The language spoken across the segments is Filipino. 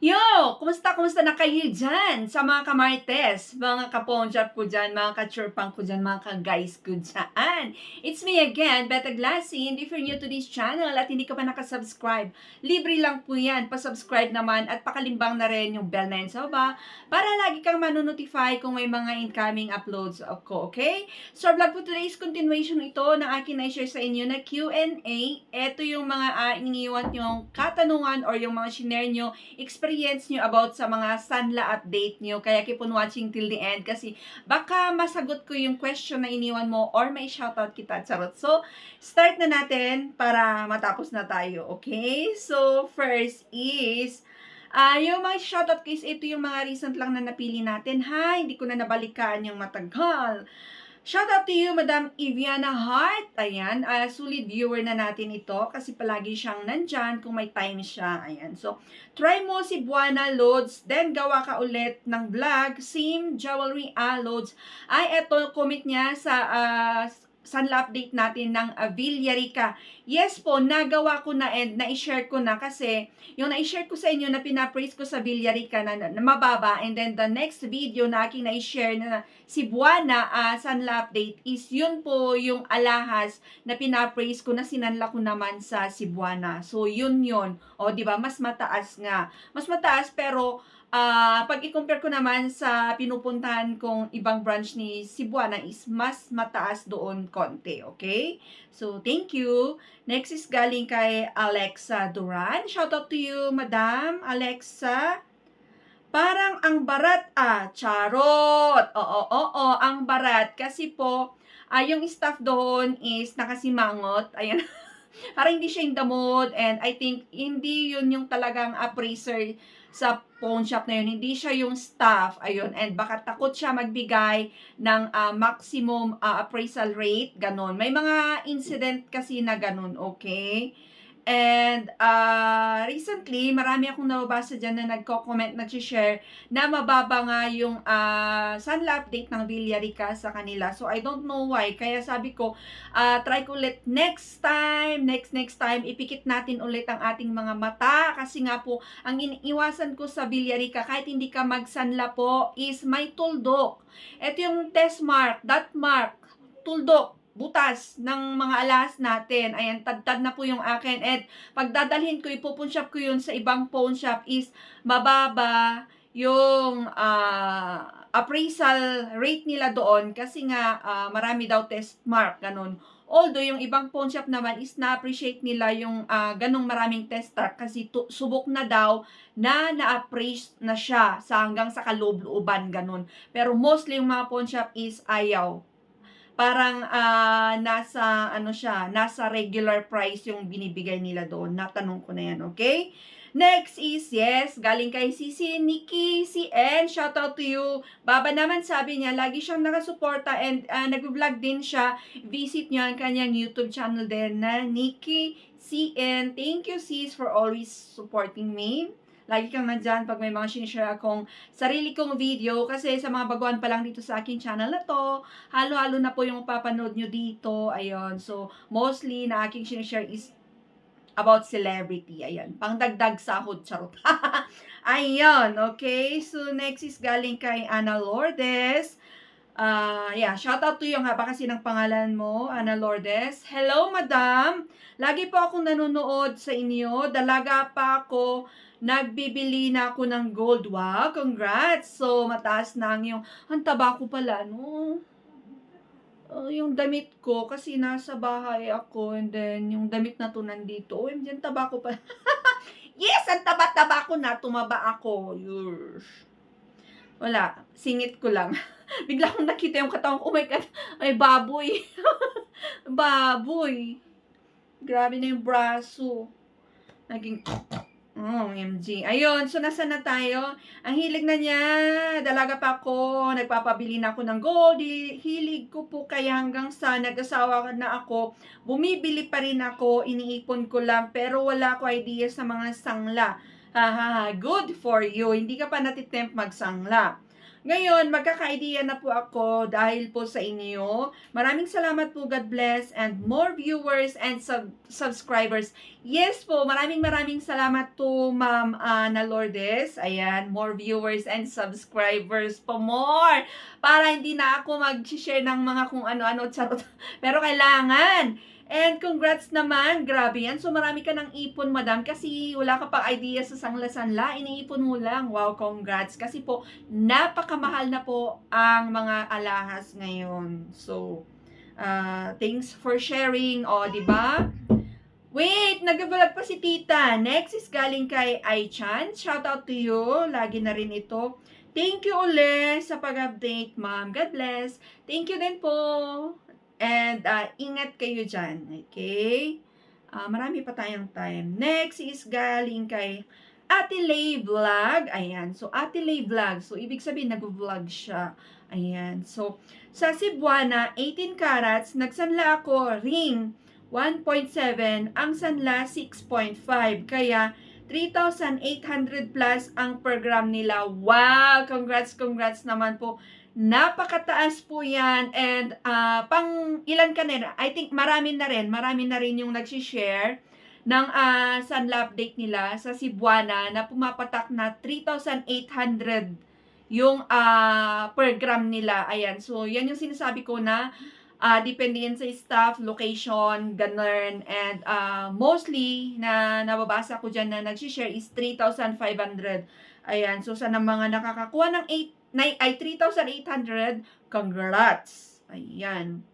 Yeah. Kumusta, kumusta na kayo dyan? Sa mga kamartes, mga kaponjap ko dyan, mga kachurpang ko dyan, mga ka-guys ko dyan. It's me again, Beta Glassy, and if you're new to this channel at hindi ka pa nakasubscribe, libre lang po yan. Pasubscribe naman at pakalimbang na rin yung bell na yun sa baba para lagi kang manonotify kung may mga incoming uploads ko, okay? So, vlog po today is continuation ito ng akin na share sa inyo na Q&A. Ito yung mga uh, iniiwan yung katanungan or yung mga shinare nyo, experience nyo about sa mga Sanla update nyo. Kaya keep on watching till the end kasi baka masagot ko yung question na iniwan mo or may shoutout kita. Charot. So, start na natin para matapos na tayo. Okay? So, first is, Ah, yung mga shoutout case, ito yung mga recent lang na napili natin, ha? Hindi ko na nabalikan yung matagal. Shoutout to you, Madam Iviana Hart. Ayan, uh, solid viewer na natin ito kasi palagi siyang nandyan kung may time siya. Ayan, so, try mo si Buana Loads, then gawa ka ulit ng vlog, same jewelry ah, Loads. Ay, eto, comment niya sa uh, Sanla update natin ng uh, Villarica. Yes po, nagawa ko na and na-share ko na kasi yung na-share ko sa inyo na pinapraise ko sa Villarica na, na, na mababa and then the next video na aking na-share na si Buana uh, Sanla update is yun po yung alahas na pinapraise ko na sinanla ko naman sa Cebuana. So yun yun. O di ba mas mataas nga. Mas mataas pero Uh, pag i-compare ko naman sa pinupuntahan kong ibang branch ni Cebuana is mas mataas doon konti, okay? So, thank you. Next is galing kay Alexa Duran. Shout out to you, Madam Alexa. Parang ang barat ah, charot. Oo, oo, oo, ang barat. Kasi po, uh, yung staff doon is nakasimangot. Ayan. Parang hindi siya in the mood and I think hindi yun yung talagang appraiser sa pawn shop na yun. Hindi siya yung staff, ayun, and baka takot siya magbigay ng uh, maximum uh, appraisal rate, ganun. May mga incident kasi na ganun, okay? And uh, recently, marami akong nababasa dyan na nagko-comment, nag-share na mababa nga yung uh, Sanla update ng Villarica sa kanila. So, I don't know why. Kaya sabi ko, uh, try ko ulit next time, next next time, ipikit natin ulit ang ating mga mata. Kasi nga po, ang iniwasan ko sa Villarica, kahit hindi ka mag-Sanla po, is may tuldok. Ito yung test mark, dot mark, tuldok butas ng mga alas natin. Ayan, tad-tad na po yung akin. At pagdadalhin ko, ipupunshop shop ko yun sa ibang pawn shop is mababa yung uh, appraisal rate nila doon kasi nga uh, marami daw test mark, ganun. Although, yung ibang pawn shop naman is na-appreciate nila yung uh, ganong maraming test mark kasi tu- subok na daw na na-appraise na siya sa hanggang sa kaloob-looban, ganun. Pero mostly yung mga pawn shop is ayaw parang uh, nasa ano siya, nasa regular price yung binibigay nila doon. Natanong ko na yan, okay? Next is, yes, galing kay Sisi Nikki CN. Shout out to you. Baba naman sabi niya, lagi siyang nakasuporta and uh, nag-vlog din siya. Visit niyo ang kanyang YouTube channel din na Nikki CN. Thank you sis for always supporting me. Lagi kang nandyan pag may mga sinishare akong sarili kong video kasi sa mga baguhan pa lang dito sa akin channel na to, halo-halo na po yung papanood nyo dito. Ayun. So, mostly na aking sinishare is about celebrity. Ayan. Pangdagdag sahod. Charot. Ayun. Okay. So, next is galing kay Ana Lourdes. Uh, yeah, shout out to you. Ang haba kasi ng pangalan mo, Ana Lourdes. Hello, madam. Lagi po akong nanonood sa inyo. Dalaga pa ako nagbibili na ako ng gold. Wow, congrats! So, mataas na ang yung, ang taba ko pala, no? Uh, yung damit ko, kasi nasa bahay ako, and then, yung damit na to nandito. Oh, yung taba ko pala. yes, ang taba-taba ko na, tumaba ako. Yush. Wala, singit ko lang. Bigla akong nakita yung katawan ko, oh my God, ay baboy. baboy. Grabe na yung braso. Naging Oh, MG. Ayun, so nasa na tayo? Ang hilig na niya, dalaga pa ako, nagpapabili na ako ng gold. Hilig ko po kaya hanggang sa nag-asawa na ako, bumibili pa rin ako, iniipon ko lang, pero wala ko idea sa mga sangla. Ha, good for you. Hindi ka pa natitempt magsangla. Ngayon, magkaka-idea na po ako dahil po sa inyo. Maraming salamat po, God bless, and more viewers and sub- subscribers. Yes po, maraming maraming salamat po, Ma'am Ana Lourdes. Ayan, more viewers and subscribers po more. Para hindi na ako mag-share ng mga kung ano-ano, charot. Pero kailangan. And congrats naman, grabe yan. So marami ka ng ipon, madam, kasi wala ka pang idea sa sangla-sanla, iniipon mo lang. Wow, congrats. Kasi po, napakamahal na po ang mga alahas ngayon. So, uh, thanks for sharing. O, di ba? Wait, nag-vlog pa si tita. Next is galing kay Aichan. Shout out to you. Lagi na rin ito. Thank you uli sa pag-update, ma'am. God bless. Thank you din po. And uh, ingat kayo dyan. Okay? Ah, marami pa tayong time. Next is galing kay Ate Lay Vlog. Ayan. So, Ate Lay Vlog. So, ibig sabihin, nag-vlog siya. Ayan. So, sa Cebuana, 18 carats, nagsanla ako ring 1.7, ang sanla 6.5. Kaya, 3,800 plus ang program nila. Wow! Congrats, congrats naman po. Napakataas po yan. And ah, pang ilan ka na I think marami na rin. Marami na rin yung nagsishare ng uh, sunla update nila sa Cebuana na pumapatak na 3,800 yung ah, per gram nila. Ayan. So, yan yung sinasabi ko na ah depende sa staff, location, ganun. And ah, mostly na nababasa ko dyan na nagsishare is 3,500. Ayan. So, sa mga nakakakuha ng 8 na, ay 3,800, congrats. Ayan.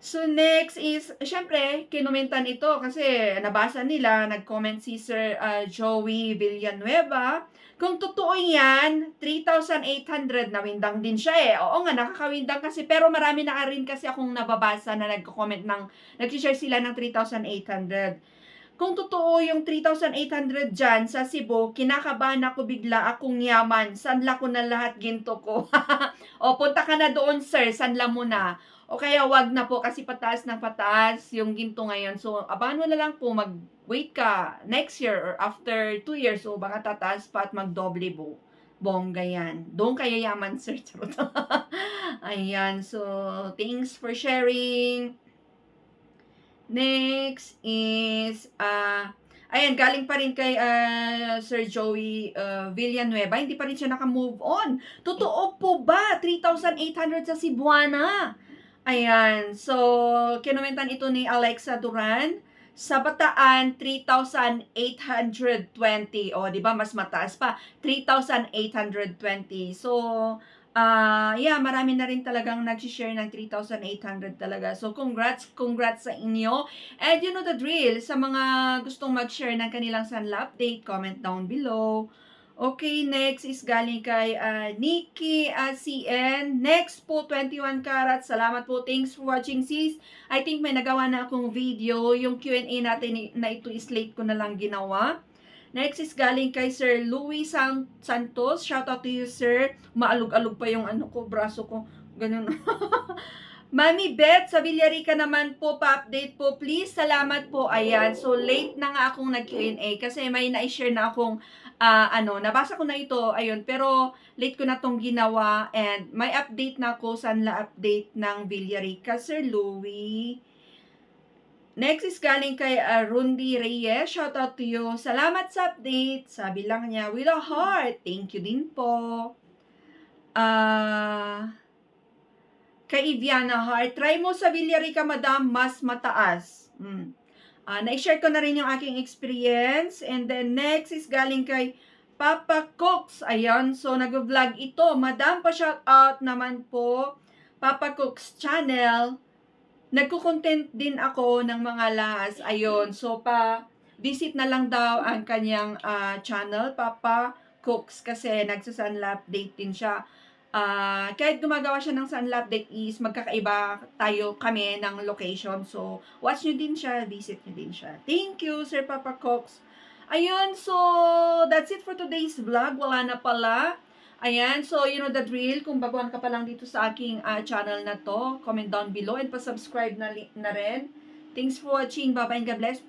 So, next is, syempre, kinumentan ito kasi nabasa nila, nag-comment si Sir uh, Joey Villanueva. Kung totoo yan, 3,800, nawindang din siya eh. Oo nga, nakakawindang kasi, pero marami na rin kasi akong nababasa na nag-comment ng, nag-share sila ng 3,800 kung totoo yung 3,800 dyan sa Cebu, kinakabahan ako bigla akong yaman. Sanla ko na lahat ginto ko. o, punta ka na doon, sir. Sanla mo na. O kaya wag na po kasi pataas ng pataas yung ginto ngayon. So, abangan mo na lang po, mag-wait ka next year or after 2 years. So, baka tataas pa at magdoble po. Bongga yan. Doon kaya yaman, sir. Charot. Ayan. So, thanks for sharing. Next is, ah, ayan, galing pa rin kay ah, Sir Joey uh, Villanueva. Hindi pa rin siya naka-move on. Totoo po ba? 3,800 sa Cebuana. Ayan. So, kinumentan ito ni Alexa Duran. Sa Bataan, 3,820. O, di ba? Mas mataas pa. 3,820. So, Ah, yeah, marami na rin talagang nag-share ng 3,800 talaga. So, congrats, congrats sa inyo. And you know the drill, sa mga gustong mag-share ng kanilang Sanla update, comment down below. Okay, next is galing kay uh, Nikki uh, CN. Next po, 21 carats. Salamat po. Thanks for watching, sis. I think may nagawa na akong video. Yung Q&A natin na ito is late ko na lang ginawa. Next is galing kay Sir Louis San Santos. Shout out to you, sir. Maalog-alog pa yung ano ko, braso ko. Ganun. Mami Beth, sa Villarica naman po, pa-update po, please. Salamat po. Ayan, so late na nga akong nag-Q&A kasi may na-share na akong, uh, ano, nabasa ko na ito, ayun, pero late ko na tong ginawa and may update na ako, sanla update ng Villarica, Sir Louis. Next is galing kay uh, Rundi Reyes. Shout out to you. Salamat sa update. Sabi lang niya, with a heart. Thank you din po. Ah... Uh, kay Iviana Heart, try mo sa Villarica, madam, mas mataas. Hmm. Uh, na-share ko na rin yung aking experience. And then next is galing kay Papa Cooks. Ayan, so nag-vlog ito. Madam, pa-shout out naman po. Papa Cooks channel nagko-content din ako ng mga lahas. Ayun, so pa visit na lang daw ang kanyang uh, channel, Papa Cooks, kasi nagsa-sunlap date din siya. Uh, kahit gumagawa siya ng sunlap date is magkakaiba tayo kami ng location. So, watch nyo din siya, visit nyo din siya. Thank you, Sir Papa Cooks. Ayun, so that's it for today's vlog. Wala na pala. Ayan, so you know the drill. Kung baguhan ka pa lang dito sa aking uh, channel na to, comment down below and pa-subscribe na, na rin. Thanks for watching. Bye-bye and God bless.